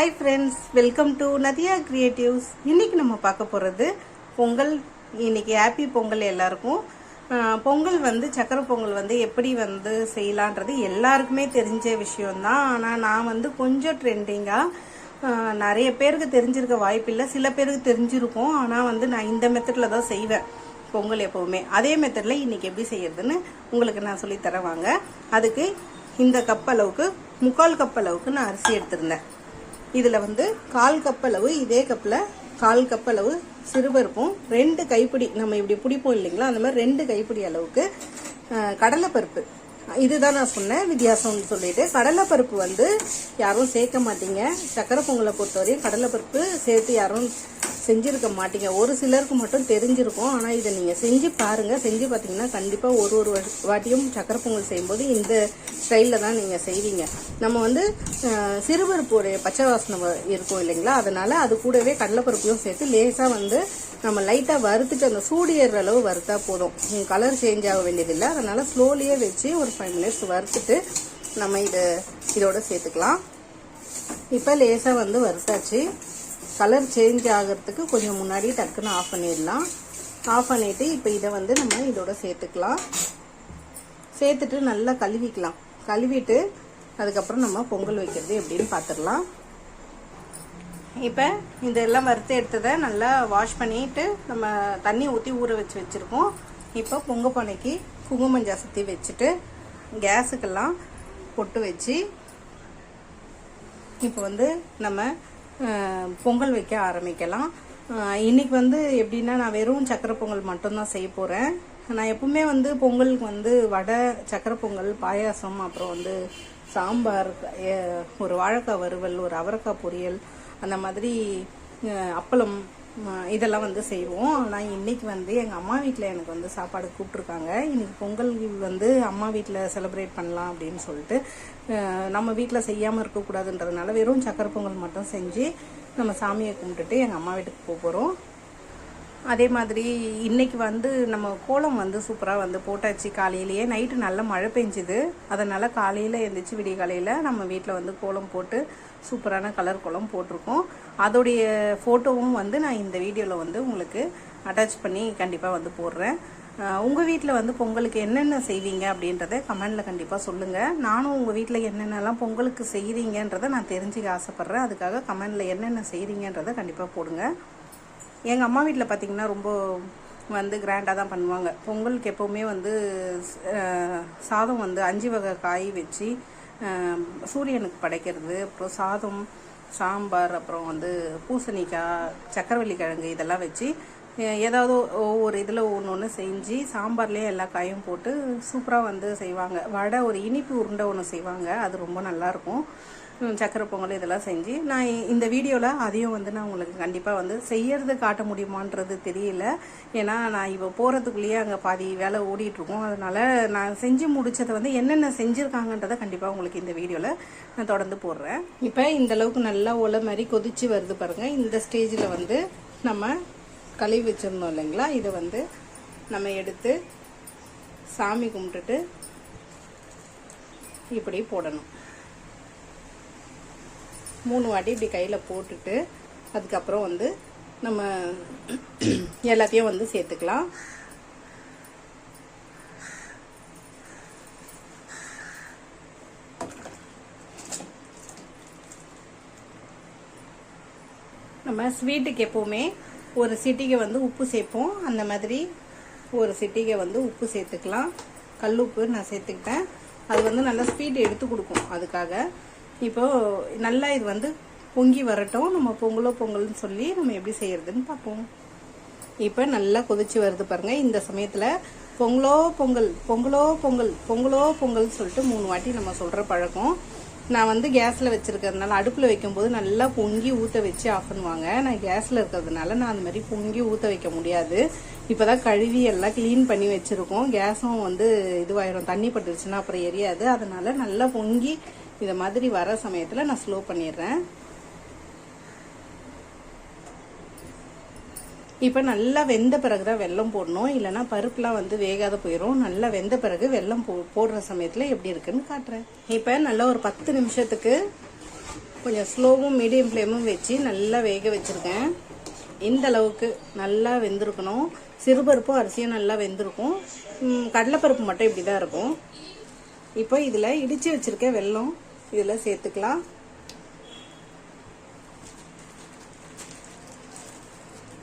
Hi friends welcome to Nadiya creatives இன்றைக்கி நம்ம பார்க்க போகிறது பொங்கல். இன்னைக்கு ஹாப்பி பொங்கல் எல்லாருக்கும். பொங்கல் வந்து சக்கரை பொங்கல் வந்து எப்படி வந்து செய்யலான்றது எல்லாருக்குமே தெரிஞ்ச விஷயம்தான். ஆனால் நான் வந்து கொஞ்சம் ட்ரெண்டிங்காக நிறைய பேருக்கு தெரிஞ்சிருக்க வாய்ப்பில்லை சில பேருக்கு தெரிஞ்சிருக்கும். ஆனால் வந்து நான் இந்த மெத்தடில் தான் செய்வேன் பொங்கல் எப்போவுமே. அதே மெத்தடில் இன்றைக்கி எப்படி செய்யறதுன்னு உங்களுக்கு நான் சொல்லி தரேன் அதுக்கு இந்த கப் அளவுக்கு முக்கால் கப் அளவுக்கு நான் அரிசி எடுத்திருந்தேன். இதில் வந்து கால் கப்பளவு இதே கப்பில் கால் கப்பளவு சிறுபருப்பும் ரெண்டு கைப்பிடி நம்ம இப்படி பிடிப்போம் இல்லைங்களா? அந்த மாதிரி ரெண்டு கைப்பிடி அளவுக்கு கடலைப்பருப்பு. இதுதான் நான் சொன்னேன் வித்தியாசம்னு சொல்லிட்டு. கடலைப்பருப்பு வந்து யாரும் சேர்க்க மாட்டீங்க. சக்கரை பொங்கலை பொறுத்தவரையும் கடலைப்பருப்பு சேர்த்து யாரும் செஞ்சுருக்க மாட்டீங்க. ஒரு சிலருக்கு மட்டும் தெரிஞ்சிருக்கும். ஆனால் இதை நீங்கள் செஞ்சு பாருங்க. செஞ்சு பார்த்தீங்கன்னா கண்டிப்பாக ஒரு ஒரு வா- வாட்டியும் சக்கரை பொங்கல் செய்யும்போது இந்த ஸ்டைலில் தான் நீங்கள் செய்வீங்க. நம்ம வந்து சிறுபருப்பு சிறுபருப்புடைய பச்சை வாசனை இருக்கும் இல்லைங்களா? அதனால் அது கூடவே கடலைப்பருப்பையும் சேர்த்து லேசாக வந்து நம்ம லைட்டாக வறுத்துட்டு அந்த சூடு ஏறுற அளவு வறுத்தா போதும். கலர் சேஞ்ச் ஆக வேண்டியதில்லை. அதனால் ஸ்லோலியே வச்சு ஒரு ஃபைவ் மினிட்ஸ் வறுத்துட்டு நம்ம இதை இதோட சேர்த்துக்கலாம். இப்போ லேசாக வந்து வறுத்தாச்சு. கலர் சேஞ்ச் ஆகிறதுக்கு கொஞ்சம் முன்னாடி டக்குன்னு ஆஃப் பண்ணிடலாம். ஆஃப் பண்ணிவிட்டு இப்போ இதை வந்து நம்ம இதோட சேர்த்துக்கலாம். சேர்த்துட்டு நல்லா கழுவிக்கலாம். கழுவிட்டு அதுக்கப்புறம் நம்ம பொங்கல் வைக்கிறது எப்படின்னு பார்த்துடலாம் இப்போ இதெல்லாம் வறுத்து எடுத்ததை நல்லா வாஷ் பண்ணிட்டு நம்ம தண்ணி ஊற்றி ஊற வச்சு வச்சுருக்கோம். இப்போ பொங்க பானைக்கு குங்குமம் ஜாசத்தி வச்சுட்டு கேஸுக்கெல்லாம் பொட்டு வச்சு இப்போ வந்து நம்ம பொங்கல் வைக்க ஆரம்பிக்கலாம். இன்றைக்கி வந்து எப்படின்னா நான் வெறும் சக்கரை பொங்கல் மட்டும்தான் செய்ய போகிறேன் நான் எப்பவுமே வந்து பொங்கலுக்கு வந்து வடை சக்கரை பொங்கல் பாயாசம் அப்புறம் வந்து சாம்பார் ஒரு வாழைக்காய் வறுவல் ஒரு அவரைக்காய் பொரியல் அந்த மாதிரி அப்பளம் இதெல்லாம் வந்து செய்வோம். ஆனால் இன்னைக்கு வந்து எங்கள் அம்மா வீட்டில் எனக்கு வந்து சாப்பாடு கூப்பிட்ருக்காங்க இன்னைக்கு பொங்கல் வந்து அம்மா வீட்டில் செலிப்ரேட் பண்ணலாம் அப்படின்னு சொல்லிட்டு நம்ம வீட்டில் செய்யாமல் இருக்கக்கூடாதுன்றதுனால வெறும் சக்கரை பொங்கல் மட்டும் செஞ்சு நம்ம சாமியை கும்பிட்டுட்டு எங்கள் அம்மா வீட்டுக்கு போக போகிறோம் அதே மாதிரி இன்னைக்கு வந்து நம்ம கோலம் வந்து சூப்பராக வந்து போட்டாச்சு. காலையிலேயே நைட்டு நல்ல மழை பெஞ்சுது. அதனால் காலையில் எழுந்திரிச்சு விடிய காலையில் நம்ம வீட்டில் வந்து கோலம் போட்டு சூப்பரான கலர் கோலம் போட்டிருக்கோம். அதோடைய ஃபோட்டோவும் வந்து நான் இந்த வீடியோவில் வந்து உங்களுக்கு அட்டாச் பண்ணி கண்டிப்பாக வந்து போடுறேன். உங்கள் வீட்டில் வந்து பொங்கலுக்கு என்னென்ன செய்வீங்க அப்படின்றத கமெண்டில் கண்டிப்பாக சொல்லுங்கள் நானும் உங்கள் வீட்டில் என்னென்னலாம் பொங்கலுக்கு செய்கிறீங்கன்றதை நான் தெரிஞ்சுக்க ஆசைப்பட்றேன். அதுக்காக கமெண்டில் என்னென்ன செய்கிறீங்கன்றதை கண்டிப்பாக போடுங்க. எங்கள் அம்மா வீட்டில் பார்த்தீங்கன்னா ரொம்ப வந்து கிராண்டாக தான் பண்ணுவாங்க. பொங்கலுக்கு எப்போவுமே வந்து சாதம் வந்து அஞ்சு வகை காய் வச்சு சூரியனுக்கு படைக்கிறது. அப்புறம் சாதம் சாம்பார் அப்புறம் வந்து பூசணிக்காய் சக்கரவள்ளி கிழங்கு இதெல்லாம் வச்சு ஏதாவது ஒவ்வொரு இதில் ஒன்று ஒன்று செஞ்சு சாம்பார்லேயே எல்லா காயும் போட்டு சூப்பராக வந்து செய்வாங்க. வடை ஒரு இனிப்பு உருண்டை ஒன்று செய்வாங்க. அது ரொம்ப நல்லாயிருக்கும் சக்கரை பொங்கல் இதெல்லாம் செஞ்சு நான் இந்த வீடியோவில் அதையும் வந்து நான் உங்களுக்கு கண்டிப்பாக வந்து செய்யறது காட்ட முடியுமான்றது தெரியல. ஏன்னா நான் இப்போ போகிறதுக்குள்ளேயே அங்கே பாதி வேலை ஓடிட்டுருக்கோம். அதனால் நான் செஞ்சு முடிச்சதை வந்து என்னென்ன செஞ்சுருக்காங்கன்றதை கண்டிப்பாக உங்களுக்கு இந்த வீடியோவில் நான் தொடர்ந்து போடுறேன். இப்போ இந்தளவுக்கு நல்லா ஒலை மாதிரி கொதிச்சு வருது பாருங்கள் இந்த ஸ்டேஜில் வந்து நம்ம கழுவி வச்சுருந்தோம் இல்லைங்களா? இதை வந்து நம்ம எடுத்து சாமி கும்பிட்டுட்டு இப்படி போடணும். மூணு வாட்டி இப்படி கையில் போட்டுட்டு அதுக்கப்புறம் வந்து நம்ம எல்லாத்தையும் வந்து சேர்த்துக்கலாம். நம்ம ஸ்வீட்டுக்கு எப்போவுமே ஒரு சிட்டிகை வந்து உப்பு சேர்ப்போம். அந்த மாதிரி ஒரு சிட்டிகை வந்து உப்பு சேர்த்துக்கலாம். கல் உப்பு நான் சேர்த்துக்கிட்டேன். அது வந்து நல்லா ஸ்வீட் எடுத்து கொடுக்கும். அதுக்காக இப்போ நல்லா இது வந்து பொங்கி வரட்டும். நம்ம பொங்கலோ பொங்கல்னு சொல்லி நம்ம எப்படி செய்யறதுன்னு பார்ப்போம். இப்போ நல்லா கொதிச்சு வருது பாருங்க. இந்த சமயத்தில் பொங்கலோ பொங்கல் பொங்கலோ பொங்கல் பொங்கலோ பொங்கல் சொல்லிட்டு மூணு வாட்டி நம்ம சொல்கிற பழக்கம். நான் வந்து கேஸில் வச்சுருக்கிறதுனால அடுப்பில் வைக்கும்போது நல்லா பொங்கி ஊற்ற வச்சு ஆஃப் பண்ணுவாங்க. நான் கேஸில் இருக்கிறதுனால நான் அந்த மாதிரி பொங்கி ஊற்ற வைக்க முடியாது. இப்போ தான் கழுவி எல்லாம் க்ளீன் பண்ணி வச்சுருக்கோம். கேஸும் வந்து இதுவாயிரும். தண்ணி பட்டுருச்சுன்னா அப்புறம் எரியாது. அதனால நல்லா பொங்கி இதை மாதிரி வர சமயத்தில் நான் ஸ்லோ பண்ணிடுறேன். இப்போ நல்லா வெந்த பிறகு தான் வெல்லம் போடணும். இல்லைன்னா பருப்புலாம் வந்து வேகாத போயிடும் நல்லா வெந்த பிறகு வெள்ளம் போ போடுற சமயத்தில் எப்படி இருக்குன்னு காட்டுறேன். இப்போ நல்லா ஒரு பத்து நிமிஷத்துக்கு கொஞ்சம் ஸ்லோவும் மீடியம் ஃப்ளேமும் வச்சு நல்லா வேக வச்சுருக்கேன். இந்த அளவுக்கு நல்லா வெந்திருக்கணும். சிறுபருப்பும் அரிசியும் நல்லா வெந்திருக்கும். கடலைப்பருப்பு மட்டும் இப்படி தான் இருக்கும். இப்போ இதில் இடித்து வச்சுருக்க வெல்லம் இதில் சேர்த்துக்கலாம்.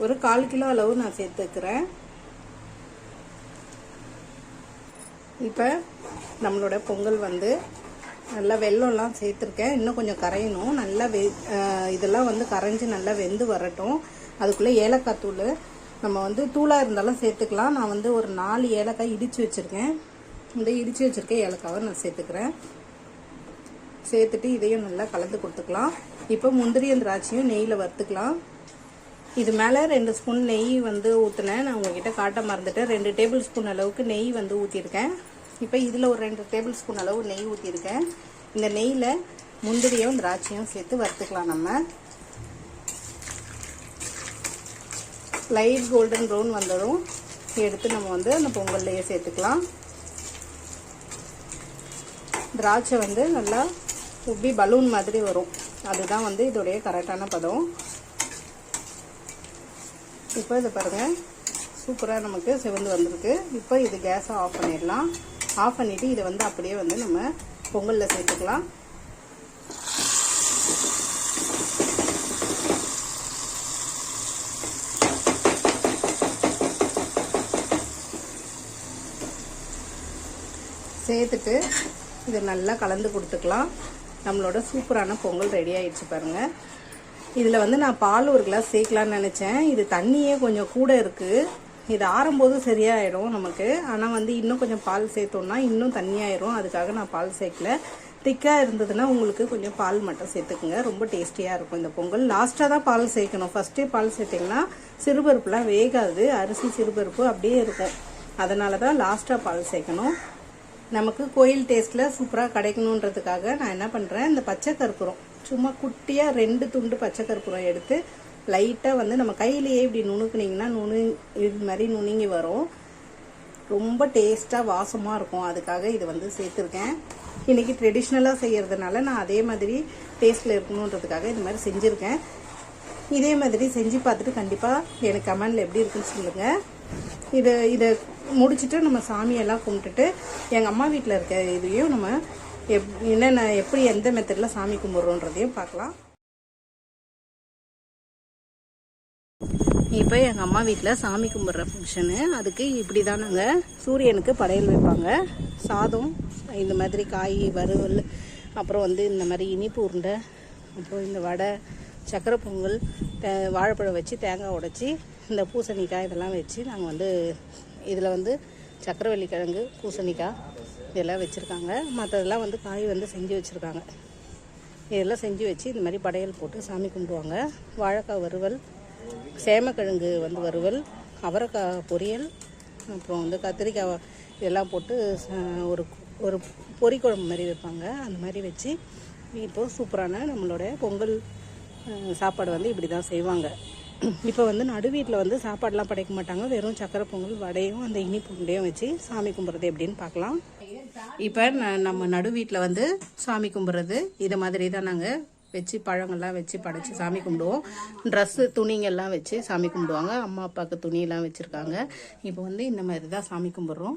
ஒரு கால் கிலோ அளவு நான் சேர்த்துக்கிறேன். இப்போ நம்மளோட பொங்கல் வந்து நல்லா வெல்லம்லாம் சேர்த்துருக்கேன். இன்னும் கொஞ்சம் கரையணும். நல்லா வெ இதெல்லாம் வந்து கரைஞ்சி நல்லா வெந்து வரட்டும். அதுக்குள்ளே ஏலக்காய் தூள் நம்ம வந்து தூளாக இருந்தாலும் சேர்த்துக்கலாம். நான் வந்து ஒரு நாலு ஏலக்காய் இடித்து வச்சுருக்கேன். இந்த இடித்து வச்சுருக்க ஏலக்காவை நான் சேர்த்துக்கிறேன். சேர்த்துட்டு இதையும் நல்லா கலந்து கொடுத்துக்கலாம். இப்போ முந்திரியும் திராட்சையும் நெய்யில் வறுத்துக்கலாம். இது மேலே ரெண்டு ஸ்பூன் நெய் வந்து ஊற்றினேன் நான் உங்ககிட்ட காட்ட மறந்துட்டேன். ரெண்டு டேபிள் ஸ்பூன் அளவுக்கு நெய் வந்து ஊற்றிருக்கேன் இப்போ இதில் ஒரு ரெண்டு டேபிள் ஸ்பூன் அளவு நெய் ஊற்றிருக்கேன் இந்த நெய்யில் முந்திரியும் திராட்சையும் சேர்த்து வறுத்துக்கலாம் நம்ம. லைட் கோல்டன் ப்ரௌன் வந்ததும் எடுத்து நம்ம வந்து அந்த பொங்கல்லையே சேர்த்துக்கலாம். திராட்சை வந்து நல்லா உப்பி பலூன் மாதிரி வரும். அதுதான் வந்து இதோடைய கரெக்டான பதம். இப்போ இதை பாருங்கள் சூப்பராக நமக்கு சிவந்து வந்திருக்கு. இப்போ இது கேஸை ஆஃப் பண்ணிடலாம். ஆஃப் பண்ணிவிட்டு இதை வந்து அப்படியே வந்து நம்ம பொங்கலில் சேர்த்துக்கலாம். சேர்த்துட்டு இதை நல்லா கலந்து கொடுத்துக்கலாம். நம்மளோட சூப்பரான பொங்கல் ரெடி ஆயிடுச்சு பாருங்கள் இதில் வந்து நான் பால் ஒரு கிளாஸ் சேர்க்கலான்னு நினச்சேன். இது தண்ணியே கொஞ்சம் கூட இருக்குது இது ஆறும்போது சரியாயிடும் நமக்கு. ஆனால் வந்து இன்னும் கொஞ்சம் பால் சேர்த்தோம்னா இன்னும் தண்ணியாயிரும். அதுக்காக நான் பால் சேர்க்கல. திக்காக இருந்ததுன்னா உங்களுக்கு கொஞ்சம் பால் மட்டும் சேர்த்துக்குங்க. ரொம்ப டேஸ்டியாக இருக்கும் இந்த பொங்கல். லாஸ்ட்டாக தான் பால் சேர்க்கணும். ஃபஸ்ட்டே பால் சேர்த்திங்கன்னா சிறுபருப்புலாம் வேகாது. அரிசி சிறுபருப்பு அப்படியே இருக்கும். அதனால தான் லாஸ்ட்டாக பால் சேர்க்கணும். நமக்கு கோயில் டேஸ்ட்டில் சூப்பராக கிடைக்கணுன்றதுக்காக நான் என்ன பண்ணுறேன் இந்த பச்சை கற்பூரம். சும்மா குட்டியாக ரெண்டு துண்டு பச்சை கற்பூரம் எடுத்து லைட்டாக வந்து நம்ம கையிலேயே இப்படி நுணுக்குனிங்கன்னா நுணு இது மாதிரி நுணுங்கி வரும். ரொம்ப டேஸ்ட்டாக வாசமாக இருக்கும். அதுக்காக இது வந்து சேர்த்துருக்கேன். இன்றைக்கி ட்ரெடிஷ்னலாக செய்கிறதுனால நான் அதே மாதிரி டேஸ்ட்டில் இருக்கணுன்றதுக்காக இது மாதிரி செஞ்சுருக்கேன். இதே மாதிரி செஞ்சு பார்த்துட்டு கண்டிப்பாக எனக்கு கமெண்டில் எப்படி இருக்குன்னு சொல்லுங்கள் இதை இதை முடிச்சுட்டு நம்ம சாமியெல்லாம் கும்பிட்டுட்டு எங்கள் அம்மா வீட்டில் இருக்க இதையும் நம்ம எப் என்னென்ன எப்படி எந்த மெத்தடில் சாமி கும்பிட்றோன்றதையும் பார்க்கலாம். இப்போ எங்கள் அம்மா வீட்டில் சாமி கும்பிட்ற ஃபங்க்ஷனு அதுக்கு இப்படி தான் நாங்கள் சூரியனுக்கு படையல் வைப்பாங்க. சாதம் இந்த மாதிரி காய் வறுவல் அப்புறம் வந்து இந்த மாதிரி இனிப்பு உருண்டை அப்புறம் இந்த வடை சக்கரை பொங்கல் தே வாழைப்பழம் வச்சு தேங்காய் உடைச்சி இந்த பூசணிக்காய் இதெல்லாம் வச்சு நாங்கள் வந்து இதில் வந்து சக்கரவள்ளி கிழங்கு பூசணிக்காய் இதெல்லாம் வச்சுருக்காங்க. மற்றதெல்லாம் வந்து காய் வந்து செஞ்சு வச்சுருக்காங்க. இதெல்லாம் செஞ்சு வச்சு இந்த மாதிரி படையல் போட்டு சாமி கும்பிடுவாங்க. வாழைக்காய் வறுவல் சேமக்கிழங்கு வந்து வறுவல் அவரைக்காய் பொரியல் அப்புறம் வந்து கத்திரிக்காய் இதெல்லாம் போட்டு ச- ஒரு ஒரு பொரி குழம்பு மாதிரி வைப்பாங்க. அந்த மாதிரி வச்சு இப்போது சூப்பரான நம்மளோட பொங்கல் சாப்பாடு வந்து இப்படி தான் செய்வாங்க. இப்போ வந்து நடு வீட்டில் வந்து சாப்பாடெலாம் படைக்க மாட்டாங்க. வெறும் சக்கரை பொங்கல் வடையும் அந்த இனிப்பு உருண்டையும் வச்சு சாமி கும்பிட்றது எப்படின்னு பார்க்கலாம். இப்போ ந- நம்ம நடு வீட்டில் வந்து சாமி கும்பிட்றது. இதை மாதிரி தான் நாங்கள் வச்சு பழங்கள்லாம் வச்சு படைச்சி சாமி கும்பிடுவோம். ட்ரெஸ்ஸு துணிங்கெல்லாம் வச்சு சாமி கும்பிடுவாங்க. அம்மா அப்பாவுக்கு துணியெல்லாம் வச்சுருக்காங்க. இப்போ வந்து இந்த மாதிரி தான் சாமி கும்பிட்றோம்.